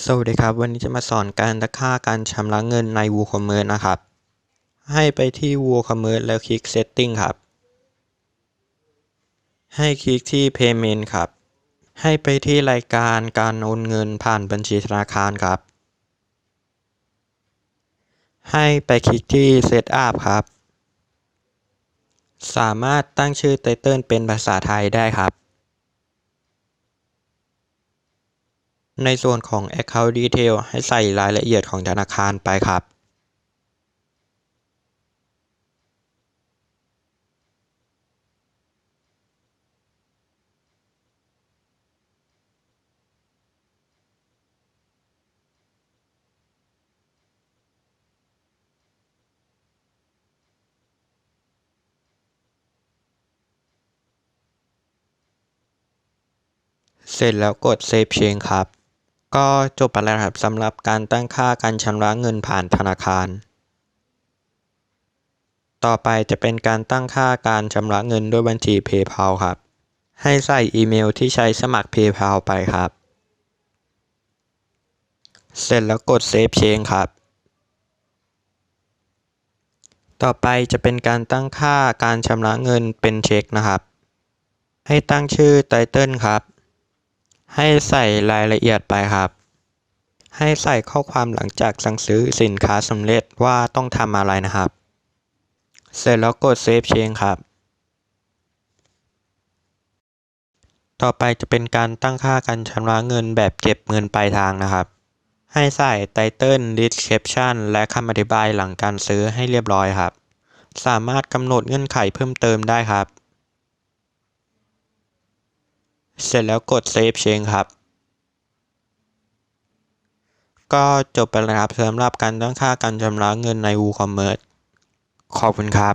สวัสดีครับ วันนี้จะมาสอนการตั้งค่าการชำระเงินใน WooCommerce นะครับ ให้ไปที่ WooCommerce แล้วคลิก Setting ครับ ให้คลิกที่ Payment ครับ ให้ไปที่รายการการโอนเงินผ่านบัญชีธนาคารครับ ให้ไปคลิกที่ Setup ครับ สามารถตั้งชื่อไตเติลเป็นภาษาไทยได้ครับ ในส่วนของ Account Detail ให้ใส่รายละเอียดของธนาคารไปครับเสร็จแล้วกด Save Change ครับ ก็จบไปแล้วครับสำหรับการตั้งค่าการชำระเงินผ่านธนาคาร ต่อไปจะเป็นการตั้งค่าการชำระเงินด้วยบัญชี PayPal ครับ ให้ใส่อีเมลที่ใช้สมัคร PayPal ไปครับ เสร็จแล้วกด Save Change ครับ ต่อไปจะเป็นการตั้งค่าการชำระเงินเป็นเช็คนะครับ ให้ตั้งชื่อไตเติลครับ ให้ใส่รายละเอียดไปครับ ให้ใส่ข้อความหลังจากสั่งซื้อสินค้าสำเร็จว่าต้องทำอะไรนะครับ เสร็จแล้วกด Save Change ครับ ต่อไปจะเป็นการตั้งค่าการชำระเงินแบบเก็บเงินปลายทางนะครับ ให้ใส่ไตเติล Description และคำอธิบายหลังการซื้อให้เรียบร้อยครับ สามารถกำหนดเงื่อนไขเพิ่มเติมได้ครับ เสร็จแล้วกด Save Change ครับ ก็จบไปแล้วครับสำหรับการตั้งค่าการชำระเงินใน WooCommerce ขอบคุณครับ